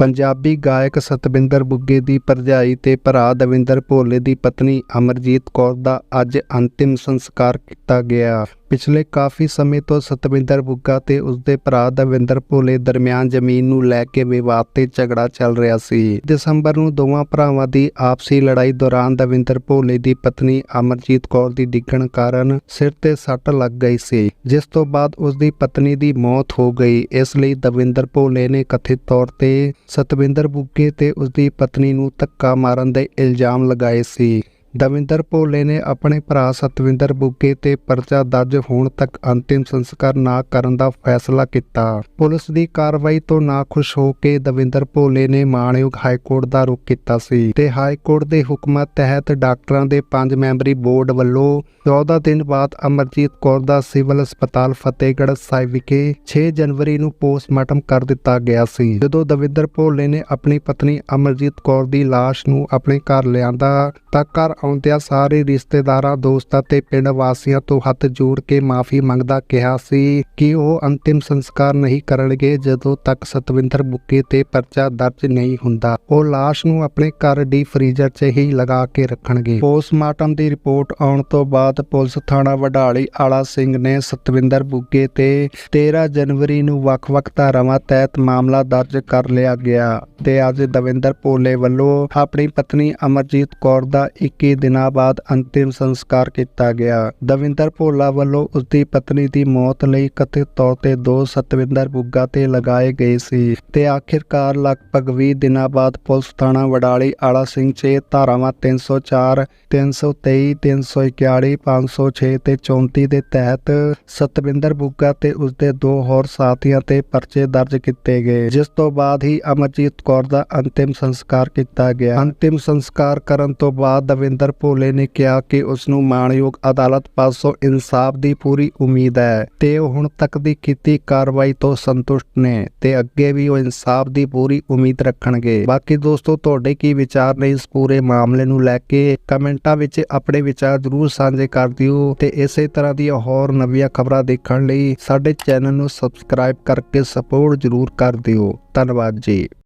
ਪੰਜਾਬੀ ਗਾਇਕ ਸਤਵਿੰਦਰ ਬੁੱਗੇ ਦੀ ਭਰਜਾਈ ਤੇ ਭਰਾ ਦਵਿੰਦਰ ਭੋਲੇ ਦੀ ਪਤਨੀ ਅਮਰਜੀਤ ਕੌਰ ਦਾ ਅੱਜ ਅੰਤਿਮ ਸੰਸਕਾਰ ਕੀਤਾ ਗਿਆ। ਪਿਛਲੇ ਕਾਫੀ ਸਮੇਂ ਤੋਂ ਸਤਵਿੰਦਰ ਬੁੱਗਾ ਤੇ ਉਸਦੇ ਭਰਾ ਦਵਿੰਦਰ ਭੋਲੇ ਦਰਮਿਆਨ ਜ਼ਮੀਨ ਨੂੰ ਲੈ ਕੇ ਵਿਵਾਦ ਤੇ ਝਗੜਾ ਚੱਲ ਰਿਹਾ ਸੀ। ਦਸੰਬਰ ਨੂੰ ਦੋਵਾਂ ਭਰਾਵਾਂ ਦੀ ਆਪਸੀ ਲੜਾਈ ਦੌਰਾਨ ਦਵਿੰਦਰ ਭੋਲੇ ਦੀ ਪਤਨੀ ਅਮਰਜੀਤ ਕੌਰ ਦੀ ਡਿੱਗਣ ਕਾਰਨ ਸਿਰ ਤੇ ਸੱਟ ਲੱਗ ਗਈ ਸੀ, ਜਿਸ ਤੋਂ ਬਾਅਦ ਉਸ ਦੀ ਪਤਨੀ ਦੀ ਮੌਤ ਹੋ ਗਈ। ਇਸ ਲਈ ਦਵਿੰਦਰ ਭੋਲੇ ਨੇ ਕਥਿਤ ਤੌਰ ਤੇ ਸਤਵਿੰਦਰ ਬੁੱਗੇ ਤੇ ਉਸ ਦੀ ਪਤਨੀ ਨੂੰ ਧੱਕਾ ਮਾਰਨ ਦੇ ਇਲਜ਼ਾਮ ਲਗਾਏ ਸੀ। ਦਵਿੰਦਰ ਭੋਲੇ ਨੇ ਆਪਣੇ ਭਰਾ ਸਤਵਿੰਦਰ ਬੁੱਗੇ ਤੇ ਪਰਚਾ ਦਰਜ ਹੋਣ ਤੱਕ ਅੰਤਿਮ ਸੰਸਕਾਰ ਨਾ ਕਰਨ ਦਾ ਫੈਸਲਾ ਕੀਤਾ। ਪੁਲਿਸ ਦੀ ਕਾਰਵਾਈ ਤੋਂ ਨਾਖੁਸ਼ ਹੋ ਕੇ ਦਵਿੰਦਰ ਭੋਲੇ ਨੇ ਮਾਣਯੋਗ ਹਾਈ ਕੋਰਟ ਦਾ ਰੁਖ ਕੀਤਾ ਸੀ ਤੇ ਹਾਈ ਕੋਰਟ ਦੇ ਹੁਕਮਾਂ ਤਹਿਤ ਡਾਕਟਰਾਂ ਦੇ 5 ਮੈਂਬਰੀ ਬੋਰਡ ਵੱਲੋਂ 14 ਦਿਨ ਬਾਅਦ ਅਮਰਜੀਤ ਕੌਰ ਦਾ ਸਿਵਲ ਹਸਪਤਾਲ ਫਤਿਹਗੜ੍ਹ ਸਾਹਿਬ ਵਿਖੇ 6 ਜਨਵਰੀ ਨੂੰ ਪੋਸਟਮਾਰਟਮ ਕਰ ਦਿੱਤਾ ਗਿਆ ਸੀ। ਜਦੋਂ ਦਵਿੰਦਰ ਭੋਲੇ ਨੇ ਆਪਣੀ ਪਤਨੀ ਅਮਰਜੀਤ ਕੌਰ ਦੀ ਲਾਸ਼ ਨੂੰ ਆਪਣੇ ਘਰ ਲਿਆਂਦਾ ਤਾਂ ਘਰ ਆਉਂਦਿਆਂ ਸਾਰੇ ਰਿਸ਼ਤੇਦਾਰਾਂ, ਦੋਸਤਾਂ ਤੇ ਪਿੰਡ ਵਾਸੀਆਂ ਤੋਂ ਹੱਥ ਜੋੜ ਕੇ ਮਾਫੀ ਮੰਗਦਾ ਕਿਹਾ ਸੀ ਕਿ ਉਹ ਅੰਤਿਮ ਸੰਸਕਾਰ ਨਹੀਂ ਕਰਨਗੇ ਜਦੋਂ ਤੱਕ ਸਤਵਿੰਦਰ ਬੁੱਕੇ ਤੇ ਪਰਚਾ ਦਰਜ ਨਹੀਂ ਹੁੰਦਾ। ਉਹ ਲਾਸ਼ ਨੂੰ ਆਪਣੇ ਘਰ ਡੀ ਫਰੀਜ਼ਰ 'ਚ ਹੀ ਲਗਾ ਕੇ ਰੱਖਣਗੇ। ਪੋਸਟਮਾਰਟਮ ਦੀ ਰਿਪੋਰਟ ਆਉਣ ਤੋਂ ਬਾਅਦ ਪੁਲਿਸ ਥਾਣਾ ਵਡਾਲੀ ਆਲਾ ਸਿੰਘ ਨੇ ਸਤਵਿੰਦਰ ਬੁੱਗੇ ਤੇ 13 ਜਨਵਰੀ ਨੂੰ ਵੱਖ-ਵੱਖ ਧਾਰਾਵਾਂ ਤਹਿਤ ਮਾਮਲਾ ਦਰਜ ਕਰ ਲਿਆ ਗਿਆ ਤੇ ਅੱਜ ਦਵਿੰਦਰ ਭੋਲੇ ਵੱਲੋਂ ਆਪਣੀ ਪਤਨੀ ਅਮਰਜੀਤ ਕੌਰ ਦਾ 21 ਦਿਨਾਂ ਬਾਅਦ ਅੰਤਿਮ ਸੰਸਕਾਰ ਕੀਤਾ ਗਿਆ। ਦਵਿੰਦਰ ਭੋਲਾ ਵੱਲੋਂ ਉਸ ਦੀ ਪਤਨੀ ਦੀ ਮੌਤ ਲਈ ਕਥਿਤ ਤੌਰ ਤੇ ਦੋ ਸਤਵਿੰਦਰ ਬੁੱਗਾ ਤੇ ਲਗਾਏ ਗਏ ਸੀ ਤੇ ਆਖਿਰਕਾਰ ਲਗਭਗ 20 ਦਿਨਾਂ ਬਾਅਦ ਪੁਲਿਸ ਥਾਣਾ ਵਡਾਲੀ ਆਲਾ ਸਿੰਘ 'ਚ ਧਾਰਾਵਾਂ 304 323 341 506 ਤੇ 34 ਦੇ ਤਹਿਤ ਸਤਵਿੰਦਰ ਬੁੱਗਾ ਤੇ ਉਸ ਦੇ ਦੋ ਹੋਰ ਸਾਥੀਆਂ ਤੇ ਪਰਚੇ ਦਰਜ ਕੀਤੇ ਗਏ, ਜਿਸ ਤੋਂ ਬਾਅਦ ਹੀ ਅਮਰਜੀਤ ਕੌਰ ਦਾ ਅੰਤਿਮ ਸੰਸਕਾਰ ਕੀਤਾ ਗਿਆ। ਅੰਤਿਮ ਸੰਸਕਾਰ ਕਰਨ ਤੋਂ ਬਾਅਦ ਦਵਿੰਦਰ ਭੋਲੇ ਨੇ ਕਿਹਾ ਕਿ ਉਸ ਨੂੰ ਮਾਣਯੋਗ ਅਦਾਲਤ ਪਾਸੋਂ ਇਨਸਾਫ ਦੀ ਪੂਰੀ ਉਮੀਦ ਹੈ ਤੇ ਉਹ ਹੁਣ ਤੱਕ ਦੀ ਕੀਤੀ ਕਾਰਵਾਈ ਤੋਂ ਸੰਤੁਸ਼ਟ ਨੇ ਤੇ ਅੱਗੇ ਵੀ ਉਹ ਇਨਸਾਫ ਦੀ ਪੂਰੀ ਉਮੀਦ ਰੱਖਣਗੇ। ਬਾਕੀ ਦੋਸਤੋ, ਤੁਹਾਡੇ ਕੀ ਵਿਚਾਰ ਨੇ ਇਸ ਪੂਰੇ ਮਾਮਲੇ ਨੂੰ ਲੈ ਕੇ? ਕਮੈਂਟਾਂ ਵਿੱਚ ਆਪਣੇ ਵਿਚਾਰ ਜ਼ਰੂਰ ਸਾਂਝੇ ਕਰ ਦਿਓ ਤੇ ਇਸੇ ਤਰ੍ਹਾਂ ਦੀਆਂ ਹੋਰ ਨਵੀਆਂ ਖਬਰਾਂ ਦੇਖਣ ਲਈ ਸਾਡੇ ਚੈਨਲ ਨੂੰ ਸਬਸਕ੍ਰਾਈਬ ਕਰਕੇ ਸਪੋਰਟ ਜ਼ਰੂਰ ਕਰ ਦਿਓ। ਧੰਨਵਾਦ ਜੀ।